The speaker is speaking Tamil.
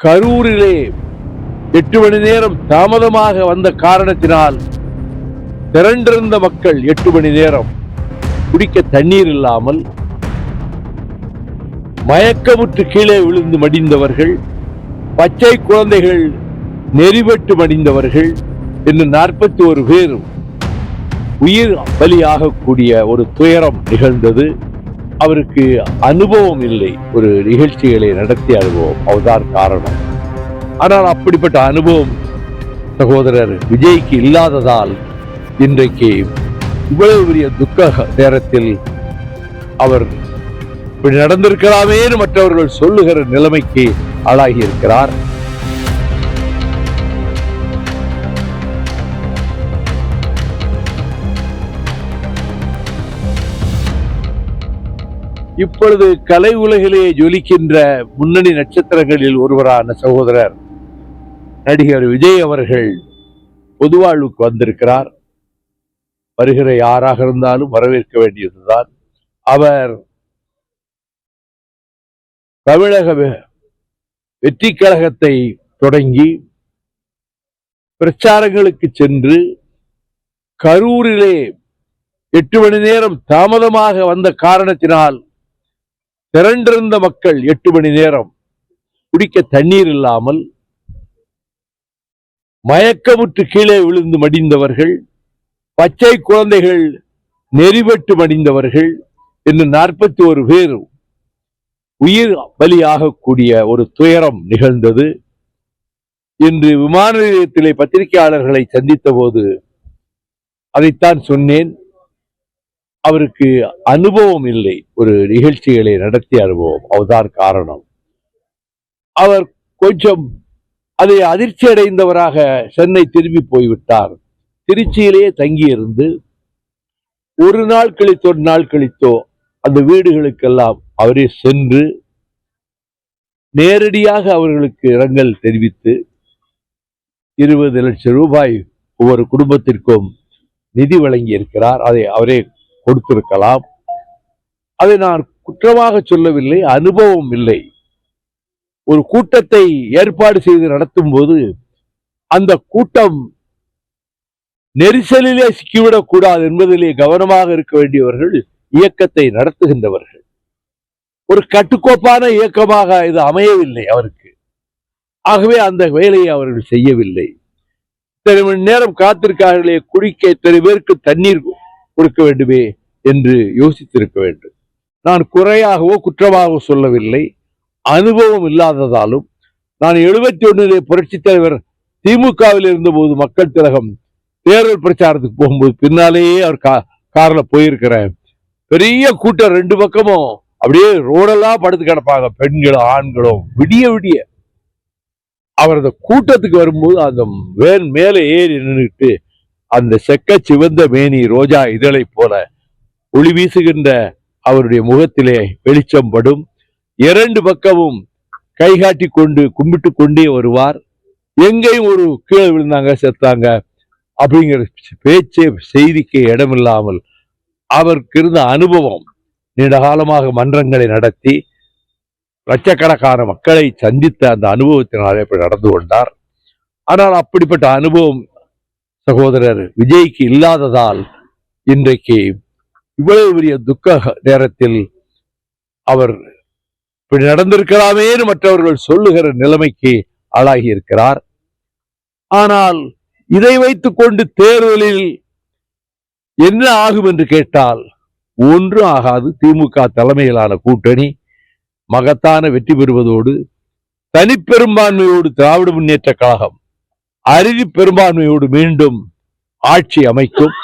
கரூரிலே எட்டு மணி நேரம் தாமதமாக வந்த காரணத்தினால் திரண்டிருந்த மக்கள் எட்டு மணி நேரம் குடிக்க தண்ணீர் இல்லாமல் மயக்கமுற்று கீழே விழுந்து மடிந்தவர்கள் பச்சை குழந்தைகள் நெறிபட்டு மடிந்தவர்கள் என்று நாற்பத்தி ஒரு பேரும் உயிர் பலியாகக்கூடிய ஒரு துயரம் நிகழ்ந்தது. அவருக்கு அனுபவம் இல்லை. ஒரு நிகழ்ச்சிகளை நடத்திய அனுபவம். அவர்தான் காரணம். ஆனால் அப்படிப்பட்ட அனுபவம் சகோதரர் விஜய்க்கு இல்லாததால் இன்றைக்கு இவ்வளவு பெரிய துக்க நேரத்தில் அவர் இப்படி நடந்திருக்கலாமேன்னு மற்றவர்கள் சொல்லுகிற நிலைமைக்கு ஆளாகி இருக்கிறார் இப்பொழுது கலை உலகிலே ஜொலிக்கின்ற முன்னணி நட்சத்திரங்களில் ஒருவரான சகோதரர் நடிகர் விஜய் அவர்கள் பொதுவாழ்வுக்கு வந்திருக்கிறார். வருகிற யாராக இருந்தாலும் வரவேற்க வேண்டியதுதான். அவர் தமிழக வெ- வெற்றி கழகத்தை தொடங்கி பிரச்சாரங்களுக்கு சென்று கரூரிலே எட்டு மணி நேரம் தாமதமாக வந்த காரணத்தினால் திரண்டிருந்த மக்கள் எட்டு மணி நேரம் குடிக்க தண்ணீர் இல்லாமல் மயக்கமுற்று கீழே விழுந்து மடிந்தவர்கள் பச்சை குழந்தைகள் நெறிபட்டு மடிந்தவர்கள் என்று நாற்பத்தி ஒரு பேர் உயிர் பலியாகக்கூடிய ஒரு துயரம் நிகழ்ந்தது. இன்று விமான நிலையத்திலே பத்திரிகையாளர்களை சந்தித்த போது அதைத்தான் சொன்னேன். அவருக்கு அனுபவம் இல்லை. ஒரு நிகழ்ச்சிகளை நடத்திய அனுபவம். அவர்தான் காரணம். அவர் கொஞ்சம் அதை அதிர்ச்சி அடைந்தவராக சென்னை திரும்பி போய்விட்டார். திருச்சியிலேயே தங்கியிருந்து ஒரு நாள் கழித்தோ ஒரு நாள் கழித்தோ அந்த வீடுகளுக்கெல்லாம் அவரே சென்று நேரடியாக அவர்களுக்கு இரங்கல் தெரிவித்து இருபது லட்சம் ரூபாய் ஒவ்வொரு குடும்பத்திற்கும் நிதி வழங்கி இருக்கிறார் அதை அவரே கொடுத்திருக்கலாம். அதை நான் குற்றமாக சொல்லவில்லை அனுபவம் இல்லை. ஒரு கூட்டத்தை ஏற்பாடு செய்து நடத்தும் போது அந்த கூட்டம் நெரிசலிலே சிக்கிவிடக் கூடாது என்பதிலே கவனமாக இருக்க வேண்டியவர்கள் இயக்கத்தை நடத்துகின்றவர்கள். ஒரு கட்டுக்கோப்பான இயக்கமாக இது அமையவில்லை அவருக்கு. ஆகவே அந்த வேலையை அவர்கள் செய்யவில்லை. இத்தனை மணி நேரம் காத்திருக்கார்களே குடிக்க இத்தனை பேருக்கு தண்ணீர் கொடுக்க வேண்டுமே என்று யோசித்திருக்க வேண்டும். நான் குறையாகவோ குற்றமாகவோ சொல்லவில்லை. அனுபவம் இல்லாததாலும் நான் எழுபத்தி ஒன்றிலே புரட்சித் தலைவர் திமுகவில் இருந்தபோது மக்கள் திலகம் தேர்தல் பிரச்சாரத்துக்கு போகும்போது பின்னாலேயே அவர் கா கார்ல போயிருக்கிறேன் பெரிய கூட்டம் ரெண்டு பக்கமும். அப்படியே ரோடெல்லாம் படுத்து கிடப்பாங்க பெண்களும் ஆண்களும். விடிய விடிய. அவர் அந்த கூட்டத்துக்கு வரும்போது அந்த வேன் மேலே ஏறி நின்றுட்டு அந்த செக்க சிவந்த மேனி ரோஜா இதழை போல ஒளி வீசுகின்ற அவருடைய முகத்திலே வெளிச்சம் படும். இரண்டு பக்கமும் கைகாட்டி கொண்டு கும்பிட்டு கொண்டே வருவார். எங்கேயும் ஒரு கீழே விழுந்தாங்க செத்தாங்க அப்படிங்கிற பேச்சே செய்திக்கு இடமில்லாமல் அவருக்கு இருந்த அனுபவம் நீண்ட காலமாக மன்றங்களை நடத்தி லட்சக்கணக்கான மக்களை சந்தித்த அந்த அனுபவத்தினாலே இப்படி நடந்து கொண்டார். ஆனால் அப்படிப்பட்ட அனுபவம் சகோதரர் விஜய்க்கு இல்லாததால் இன்றைக்கு இவ்வளவு பெரிய துக்க நேரத்தில் அவர் இப்படி நடந்திருக்கலாமேன்னு மற்றவர்கள் சொல்லுகிற நிலைமைக்கு ஆளாகி இருக்கிறார் ஆனால் இதை வைத்துக் கொண்டு தேர்தலில் என்ன ஆகும் என்று கேட்டால் ஒன்றும் ஆகாது. திமுக தலைமையிலான கூட்டணி மகத்தான வெற்றி பெறுவதோடு தனிப்பெரும்பான்மையோடு திராவிட முன்னேற்ற கழகம் அறுதி பெரும்பான்மையோடு மீண்டும் ஆட்சி அமைக்கும்.